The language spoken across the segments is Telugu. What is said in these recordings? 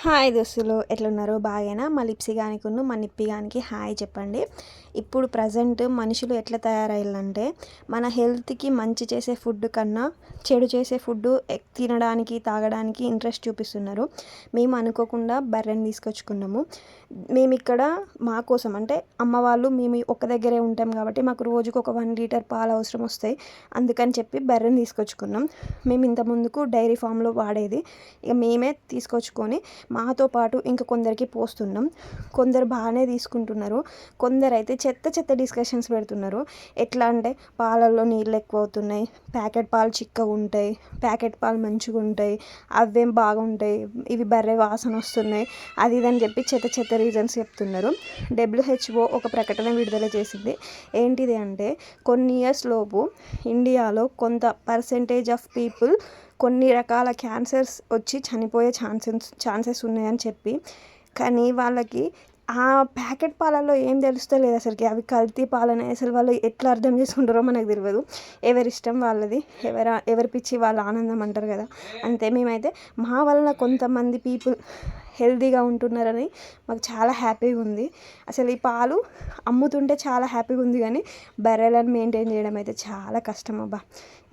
హాయ్ దోస్తులు ఎట్లున్నారు? బాగేనా? మా లిప్సీ గానికి మా నిప్పి గానికి హాయ్ చెప్పండి. ఇప్పుడు ప్రజెంట్ మనుషులు ఎట్లా తయారయ్యాలంటే మన హెల్త్కి మంచి చేసే ఫుడ్ కన్నా చెడు చేసే ఫుడ్ తినడానికి తాగడానికి ఇంట్రెస్ట్ చూపిస్తున్నారు. మేము అనుకోకుండా బర్రెని తీసుకొచ్చుకున్నాము. మేము ఇక్కడ మా కోసం అంటే అమ్మ వాళ్ళు మేము ఒక దగ్గరే ఉంటాం కాబట్టి మాకు రోజుకు ఒక వన్ లీటర్ పాలు అవసరం వస్తాయి. అందుకని చెప్పి బర్రెని తీసుకొచ్చుకున్నాం. మేము ఇంత ముందుకు డైరీ ఫామ్లో వాడేది. ఇక మేమే తీసుకొచ్చుకొని మాతో పాటు ఇంకా కొందరికి పోస్తున్నాం కొందరు బాగానే తీసుకుంటున్నారు. కొందరైతే చెత్త చెత్త డిస్కషన్స్ పెడుతున్నారు. ఎట్లా అంటే పాలల్లో నీళ్ళు ఎక్కువ అవుతున్నాయి ప్యాకెట్ పాలు చిక్కగా ఉంటాయి. ప్యాకెట్ పాలు మంచిగా ఉంటాయి. అవేం బాగుంటాయి. ఇవి బర్రె వాసన వస్తున్నాయి. అది ఇది అని చెప్పి చెత్త చెత్త రీజన్స్ చెప్తున్నారు. డబ్ల్యూహెచ్ఓ ఒక ప్రకటన విడుదల చేసింది. ఏంటిది అంటే కొన్ని ఇయర్స్ లోపు ఇండియాలో కొంత పర్సెంటేజ్ ఆఫ్ పీపుల్ కొన్ని రకాల క్యాన్సర్స్ వచ్చి చనిపోయే ఛాన్సెస్ ఛాన్సెస్ ఉన్నాయని చెప్పి. కానీ వాళ్ళకి ఆ ప్యాకెట్ పాలల్లో ఏం తెలుస్తలేదు అసలుకి. అవి కల్తీ పాలనే అసలు వాళ్ళు ఎట్లా అర్థం చేసుకుంటారో మనకు తెలియదు ఎవరి ఇష్టం వాళ్ళది ఎవర ఎవరి పిచ్చి వాళ్ళ ఆనందం అంటారు కదా. అంతే మేమైతే మా వలన కొంతమంది పీపుల్ హెల్తీగా ఉంటున్నారని మాకు చాలా హ్యాపీగా ఉంది. అసలు ఈ పాలు అమ్ముతుంటే చాలా హ్యాపీగా ఉంది కానీ బర్రెలను మెయింటైన్ చేయడం అయితే చాలా కష్టం అబ్బా.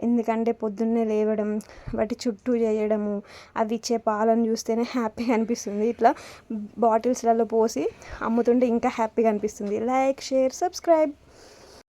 ఎందుకంటే పొద్దున్నే లేవడం వాటి చుట్టూ చేయడము అవి ఇచ్చే పాలను చూస్తేనే హ్యాపీగా అనిపిస్తుంది. ఇట్లా బాటిల్స్లలో పోసి అమ్ముతుంటే ఇంకా హ్యాపీగా అనిపిస్తుంది. Like share subscribe.